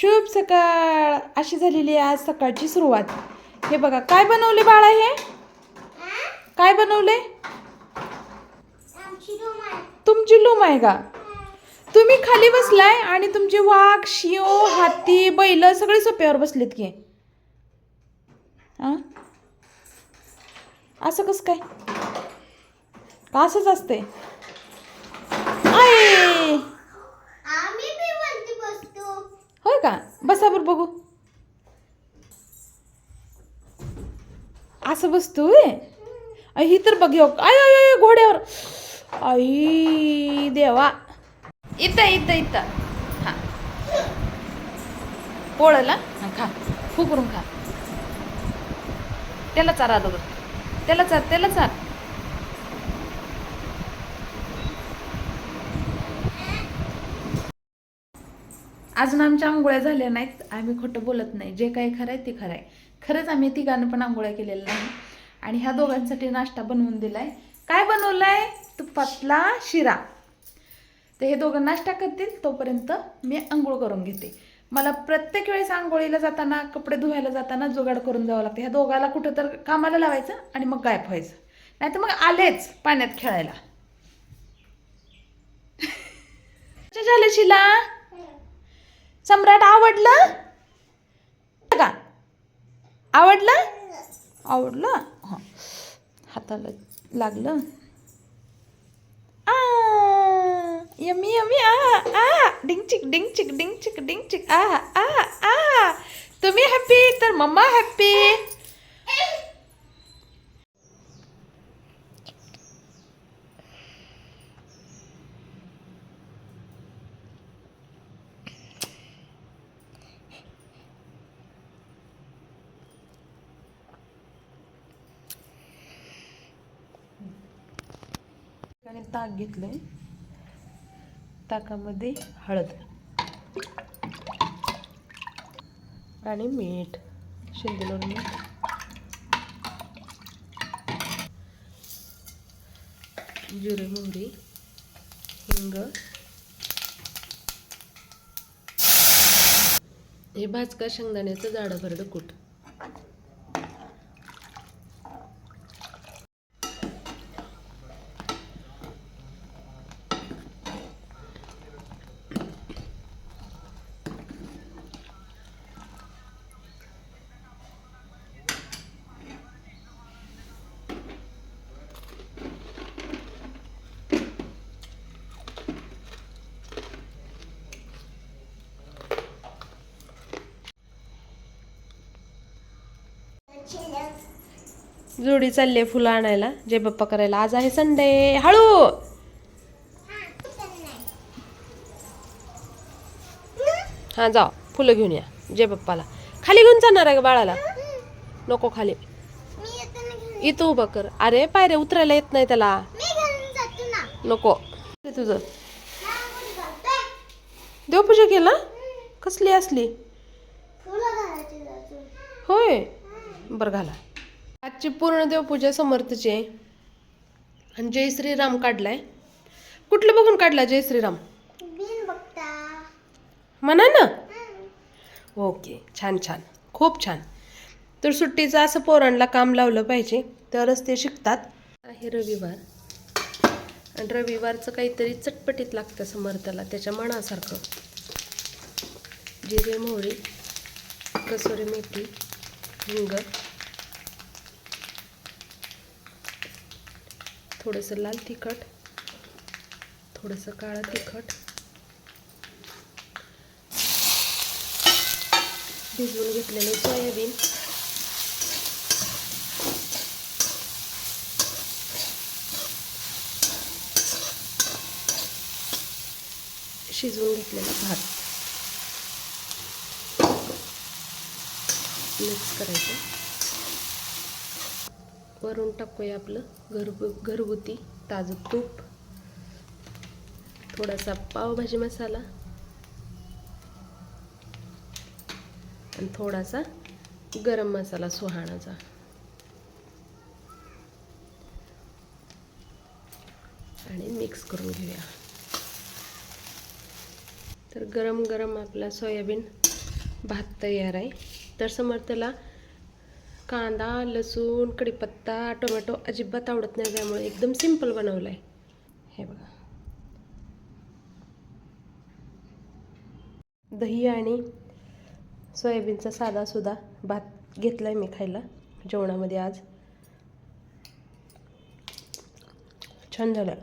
शुभ सकाळ. अशी झालेली आहे आज सकाळची सुरुवात. हे बघा काय बनवले बाळा हे? काय बनवले? तुमची लूम आहे का? तुम्ही खाली बसलाय आणि तुमचे वाघ शिव हाती बैल सगळे सोप्यावर बसलेत की? असं कसं काय? का असंच असते आय आम्ही बी वरती बसतो होय का? बसा बरं बघू. असं बसतोय? अय, ही तर बघ आय आय आय घोड्यावर. आई देवा. इथं इथं इथं. हा. पोळला खा. खा करून खा. त्याला चार अगोदर त्याला चार त्याला चार. अजून आमच्या आंघोळ्या झाल्या नाहीत. आम्ही खोटं बोलत नाही. जे काही खरं आहे ते खरं आहे. खरंच आम्ही तिघांना पण आंघोळ्या केलेल्या नाही. आणि ह्या दोघांसाठी नाश्ता बनवून दिलाय. काय बनवलाय? तुपातला शिरा. तर हे दोघं नाश्ता करतील तोपर्यंत मी आंघोळ करून घेते. मला प्रत्येक वेळेस आंघोळीला जाताना कपडे धुवायला जाताना जुगाड करून जावं लागतं. ह्या दोघाला कुठं तर कामाला लावायचं आणि मग गायब व्हायचं. नाही तर मग आलेच पाण्यात खेळायला. झालं शिला? सम्राट आवडलं? का आवडलं? आवडलं? हां. हाताला लागलं. आ यमी यमी आ आ. डिंग डिंगचिक डिंग डिंगचिक डिंग डिंग आ आ आ. तुम्ही हॅप्पी तर मम्मा हॅप्पी आणि ताक घेतलंय. ताकामध्ये हळद आणि मीठ शिंदलोर मीठ. जिरे मोहरी हिंग. हे भाजका शेंगदाण्याचं जाडं भरडं कूट. जोडी चालली आहे फुलं आणायला जे बाप्पा करायला. आज आहे संडे हळू! हा जा फुलं घेऊन या जय बाप्पाला खाली घेऊन जाणार आहे का बाळाला? नको खाली. इथं उभं कर. अरे पायरे उतरायला येत नाही त्याला. नको. तुझं. रांगोळी देवपूजा केला? कसली असली? होय. बरं घाला. आजची पूर्ण देवपूजा समर्थची आहे. आणि जय श्रीराम काढलाय. कुठलं बघून काढला जय श्रीराम? म्हणा ना. ओके छान छान. खूप छान. तर सुट्टीचं असं पोरांना काम लावलं पाहिजे तरच ते शिकतात. आहे रविवार. आणि रविवारचं काहीतरी चटपटीत लागतं समर्थाला त्याच्या मनासारखं. जिरे मोहरी कसुरी मेथी हिंग थोडंसं लाल तिखट थोडंसं काळं तिखट. भिजवून घेतलेले सोयाबीन. शिजवून घेतलेला भात. मिक्स करायचं. वरून टाकूया आपलं घरगु घरगुती ताजं तूप. थोडासा पावभाजी मसाला. आणि थोडासा गरम मसाला सुहाणाचा. आणि मिक्स करून घेऊया. तर गरम गरम आपला सोयाबीन भात तयार आहे. तर समर्थला कांदा लसूण कढीपत्ता टोमॅटो अजिबात आवडत नाही. त्यामुळे एकदम सिंपल बनवलं आहे हे बघा. दही आणि सोयाबीनचा साधा सुद्धा भात घेतला आहे मी खायला. जेवणामध्ये आज. छान झालं.